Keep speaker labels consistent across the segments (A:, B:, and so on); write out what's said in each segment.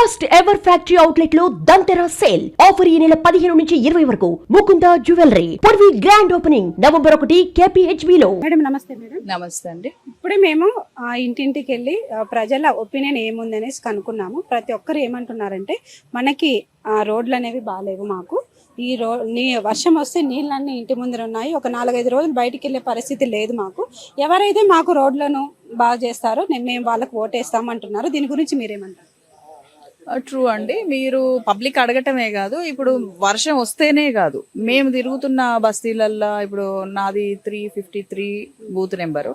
A: First ever factory అవుట్లెట్లో Dhanteras sale offer ఈ నెల పదిహేను నుంచి ఇరవై వరకు. Mukunda jewellery Purvi grand opening November ఒకటి కేపీహెచ్బి లో.
B: మేడం నమస్తే మేడం.
C: నమస్తే అండి.
B: ఇప్పుడే మేము ఆ, ఇంటింటికి వెళ్ళి ప్రజల ఒపీనియన్ ఏముంది అనేసి కనుక్కున్నాము. ప్రతి ఒక్కరు ఏమంటున్నారంటే మనకి ఆ, రోడ్లు అనేవి బాగాలేవు మాకు. ఈ రో నీ వర్షం వస్తే నీళ్ళన్నీ ఇంటి ముందర ఉన్నాయి. ఒక నాలుగైదు రోజులు బయటికి వెళ్ళే పరిస్థితి లేదు మాకు. ఎవరైతే మాకు రోడ్లను బాగా చేస్తారో నేను మేము వాళ్ళకి ఓటేస్తామంటున్నారు. దీని గురించి మీరేమంటారు?
C: Uh, ట్రూ అండి. మీరు పబ్లిక్ అడగటమే కాదు ఇప్పుడు వర్షం వస్తేనే కాదు. మేము తిరుగుతున్న బస్తీలల్లో ఇప్పుడు నాది three fifty three booth number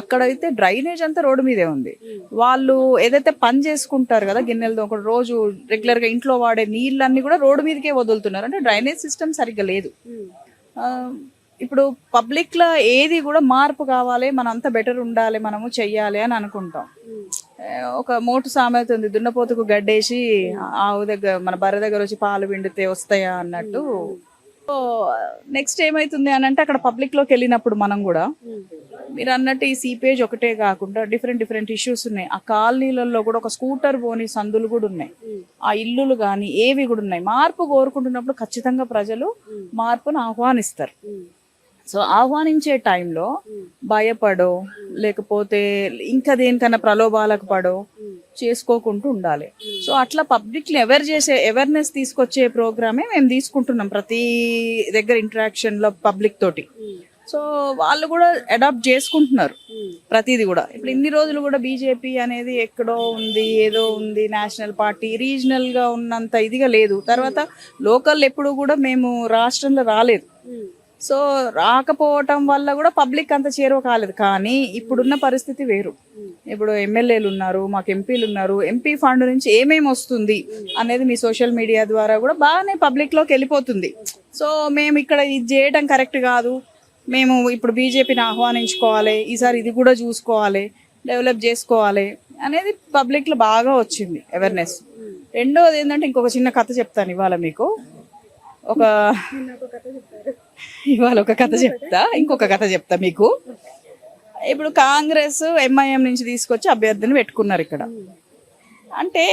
C: అక్కడైతే డ్రైనేజ్ అంతా రోడ్డు మీదే ఉంది. వాళ్ళు ఏదైతే పని చేసుకుంటారు కదా గిన్నెలతో ఒక రోజు రెగ్యులర్గా ఇంట్లో వాడే నీళ్ళన్నీ కూడా రోడ్డు మీదకే వదులుతున్నారు. అంటే డ్రైనేజ్ సిస్టమ్ సరిగ్గా లేదు. Uh, ఇప్పుడు పబ్లిక్లో ఏది కూడా మార్పు కావాలి మనంతా బెటర్ ఉండాలి మనము చెయ్యాలి అని అనుకుంటాం. ఒక మోటు సామెత ఉంది. దున్నపోతుకు గడ్డేసి ఆవు దగ్గర మన బర్రె దగ్గర వచ్చి పాలు పిండితే వస్తాయా అన్నట్టు. సో నెక్స్ట్ ఏమైతుంది అని అంటే అక్కడ పబ్లిక్లోకి వెళ్ళినప్పుడు మనం కూడా మీరు అన్నట్టు ఈ సీపేజ్ ఒకటే కాకుండా డిఫరెంట్ డిఫరెంట్ ఇష్యూస్ ఉన్నాయి. ఆ కాలనీలలో కూడా ఒక స్కూటర్ పోని సందులు కూడా ఉన్నాయి. ఆ ఇల్లులు కానీ ఏవి కూడా ఉన్నాయి. మార్పు కోరుకుంటున్నప్పుడు ఖచ్చితంగా ప్రజలు మార్పును ఆహ్వానిస్తారు. సో ఆహ్వానించే టైంలో భయపడో లేకపోతే ఇంకా దేనికన్నా ప్రలోభాలకు పడో చేసుకోకుండా ఉండాలి. సో అట్లా పబ్లిక్ని అవేర్ చేసే అవేర్నెస్ తీసుకొచ్చే ప్రోగ్రామే మేము తీసుకుంటున్నాం ప్రతి దగ్గర ఇంటరాక్షన్లో పబ్లిక్ తోటి. సో వాళ్ళు కూడా అడాప్ట్ చేసుకుంటున్నారు ప్రతిది కూడా. ఇప్పుడు ఇన్ని రోజులు కూడా బీజేపీ అనేది ఎక్కడో ఉంది ఏదో ఉంది నేషనల్ పార్టీ రీజనల్గా ఉన్నంత ఇదిగా లేదు. తర్వాత లోకల్ ఎప్పుడు కూడా మేము రాష్ట్రంలో రాలేదు. సో రాకపోవటం వల్ల కూడా పబ్లిక్ అంత చేరువ కాలేదు. కానీ ఇప్పుడున్న పరిస్థితి వేరు. ఇప్పుడు ఎమ్మెల్యేలు ఉన్నారు మాకు ఎంపీలు ఉన్నారు ఎంపీ ఫండ్ నుంచి ఏమేమి వస్తుంది అనేది మీ సోషల్ మీడియా ద్వారా కూడా బాగానే పబ్లిక్లోకి వెళ్ళిపోతుంది. సో మేము ఇక్కడ ఇది చేయడం కరెక్ట్ కాదు. మేము ఇప్పుడు బీజేపీని ఆహ్వానించుకోవాలి ఈసారి ఇది కూడా చూసుకోవాలి డెవలప్ చేసుకోవాలి అనేది పబ్లిక్లో బాగా వచ్చింది అవేర్నెస్. రెండోది ఏంటంటే ఇంకొక చిన్న కథ చెప్తాను ఇవాళ మీకు. ఒక ఇవాళ ఒక కథ చెప్తా ఇంకొక కథ చెప్తా మీకు. ఇప్పుడు కాంగ్రెస్ ఎంఐఎం నుంచి తీసుకొచ్చి అభ్యర్థిని పెట్టుకున్నారు ఇక్కడ. అంటే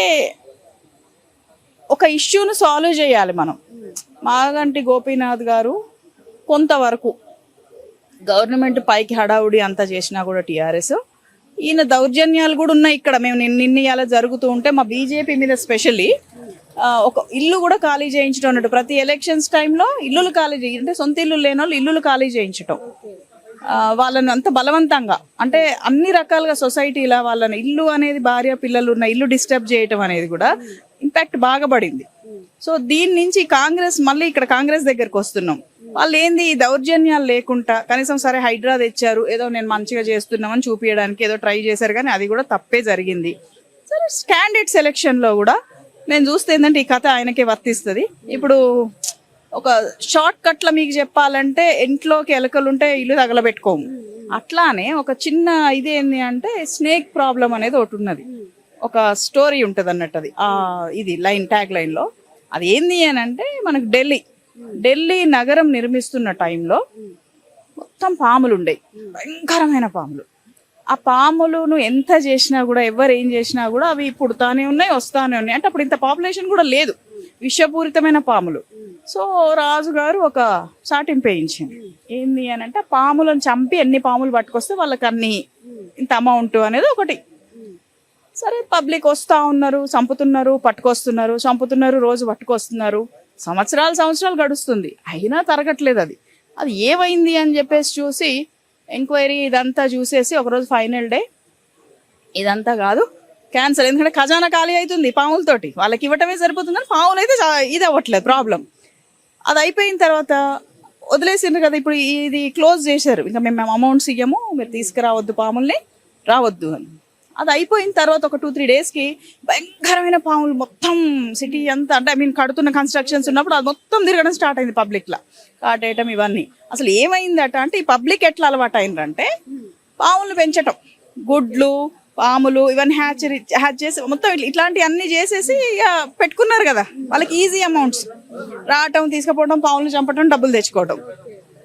C: ఒక ఇష్యూను సాల్వ్ చేయాలి మనం. మాగంటి గోపీనాథ్ గారు కొంతవరకు గవర్నమెంట్ పైకి హడావుడి అంతా చేసినా కూడా టీఆర్ఎస్. ఈయన దౌర్జన్యాలు కూడా ఉన్నాయి ఇక్కడ. మేము నిన్న ఇలా జరుగుతూ ఉంటే మా బీజేపీ మీద స్పెషల్లీ ఒక ఇల్లు కూడా ఖాళీ చేయించడం అన్నట్టు. ప్రతి ఎలక్షన్స్ టైంలో ఇల్లులు ఖాళీ చేయ అంటే సొంత ఇల్లు లేని వాళ్ళు ఇల్లులు ఖాళీ చేయించటం. వాళ్ళని అంత బలవంతంగా అంటే అన్ని రకాలుగా సొసైటీలా వాళ్ళని ఇల్లు అనేది భార్య పిల్లలు ఉన్న ఇల్లు డిస్టర్బ్ చేయటం అనేది కూడా ఇంపాక్ట్ బాగా పడింది. సో దీని నుంచి కాంగ్రెస్ మళ్ళీ ఇక్కడ కాంగ్రెస్ దగ్గరకు వస్తున్నాం. వాళ్ళు ఏంది దౌర్జన్యాలు లేకుండా కనీసం సరే హైడ్రా తెచ్చారు ఏదో నేను మంచిగా చేస్తున్నామని చూపించడానికి ఏదో ట్రై చేశారు కానీ అది కూడా తప్పే జరిగింది. సరే క్యాండిడేట్ సెలెక్షన్లో కూడా నేను చూస్తే ఏంటంటే ఈ కథ ఆయనకే వర్తిస్తుంది. ఇప్పుడు ఒక షార్ట్ కట్లో మీకు చెప్పాలంటే ఇంట్లోకి ఎలకలు ఉంటే ఇల్లు తగలబెట్టుకోము. అట్లానే ఒక చిన్న ఇది ఏంటి అంటే స్నేక్ ప్రాబ్లం అనేది ఒకటి ఉన్నది. ఒక స్టోరీ ఉంటుంది అన్నట్టు అది ఆ ఇది లైన్ ట్యాగ్ లైన్లో అది ఏంది అని అంటే మనకు ఢిల్లీ. ఢిల్లీ నగరం నిర్మిస్తున్న టైంలో మొత్తం పాములు ఉండేవి భయంకరమైన పాములు. ఆ పాములను ఎంత చేసినా కూడా ఎవరు ఏం చేసినా కూడా అవి పుడతానే ఉన్నాయి వస్తానే ఉన్నాయి. అంటే అప్పుడు ఇంత పాపులేషన్ కూడా లేదు. విషపూరితమైన పాములు. సో రాజుగారు ఒక సాటింపు వేయించింది ఏంది అని అంటే పాములను చంపి ఎన్ని పాములు పట్టుకొస్తే వాళ్ళకి అన్ని ఇంత అమౌంట్ అనేది ఒకటి. సరే పబ్లిక్ వస్తూ ఉన్నారు చంపుతున్నారు పట్టుకొస్తున్నారు చంపుతున్నారు రోజు పట్టుకొస్తున్నారు. సంవత్సరాలు సంవత్సరాలు గడుస్తుంది. అయినా తరగట్లేదు అది. అది ఏమైంది అని చెప్పేసి చూసి ఎంక్వైరీ ఇదంతా చూసేసి ఒకరోజు ఫైనల్ డే. ఇదంతా కాదు. క్యాన్సర్ ఎందుకంటే ఖజానా ఖాళీ అవుతుంది పాములతోటి. వాళ్ళకి ఇవ్వటమే సరిపోతుందని పాములు అయితే ఇది అవ్వట్లేదు ప్రాబ్లం అది అయిపోయిన తర్వాత వదిలేసిండ్రు కదా ఇప్పుడు ఇది క్లోజ్ చేశారు. ఇంకా మేము అమౌంట్స్ ఇయ్యము మీరు తీసుకురావద్దు పాముల్ని రావద్దు అని. అది అయిపోయిన తర్వాత ఒక టూ త్రీ డేస్కి భయంకరమైన పాములు మొత్తం సిటీ అంతా అంటే ఐ మీన్ కడుతున్న కన్స్ట్రక్షన్స్ ఉన్నప్పుడు అది మొత్తం తిరగడం స్టార్ట్ అయింది పబ్లిక్లో. కాటేయటం ఇవన్నీ. అసలు ఏమైందట అంటే ఈ పబ్లిక్ ఎట్లా అలవాటు అయిందంటే పాములు పెంచటం. గుడ్లు పాములు ఇవన్నీ హ్యాచ్ హ్యాచ్ చేసి మొత్తం ఇట్లా- ఇట్లాంటివి అన్ని చేసేసి ఇక పెట్టుకున్నారు కదా. వాళ్ళకి ఈజీ అమౌంట్స్ రావటం తీసుకుపోవడం పాములు చంపటం డబ్బులు తెచ్చుకోవడం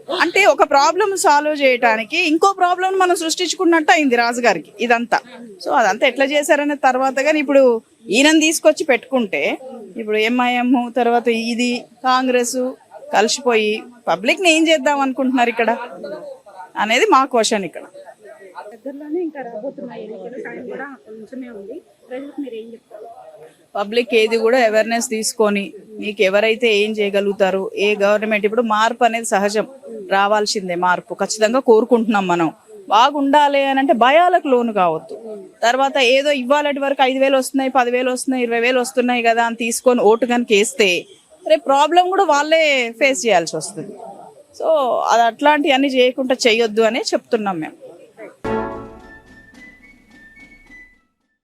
C: అంటే ఒక ప్రాబ్లం సాల్వ్ చేయడానికి ఇంకో ప్రాబ్లం మనం సృష్టించుకున్నట్టు అయింది రాజుగారికి ఇదంతా. సో అదంతా ఎట్లా చేశారనే తర్వాత కానీ ఇప్పుడు ఈయనని తీసుకొచ్చి పెట్టుకుంటే ఇప్పుడు ఎంఐఎం తర్వాత ఇది కాంగ్రెస్ కలిసిపోయి పబ్లిక్ని ఏం చేద్దాం అనుకుంటున్నారు ఇక్కడ? అనేది మా క్వశ్చన్ ఇక్కడ.
B: దగ్గరలోనే ఇంకా రాబోతున్నాయి. ఎన్నికలు టైం కూడా కొంచెమే ఉంది. ప్రజలకు మీరు ఏం చెప్తారు?
C: పబ్లిక్ ఏది కూడా అవేర్నెస్ తీసుకొని మీకు ఎవరైతే ఏం చేయగలుగుతారు ఏ గవర్నమెంట్ ఇప్పుడు మార్పు అనేది సహజం. రావాల్సిందే మార్పు. ఖచ్చితంగా కోరుకుంటున్నాం మనం. బాగుండాలి అని అంటే భయాలకు లోను కావద్దు. తర్వాత ఏదో ఇవ్వాలటి వరకు ఐదు వేలు వస్తున్నాయి పదివేలు వస్తున్నాయి ఇరవై వేలు వస్తున్నాయి కదా అని తీసుకొని ఓటు కనుక వేస్తే రేపు ప్రాబ్లం కూడా వాళ్ళే ఫేస్ చేయాల్సి వస్తుంది. సో అది అట్లాంటివన్నీ చేయకుండా చేయొద్దు అనే చెప్తున్నాం మేము.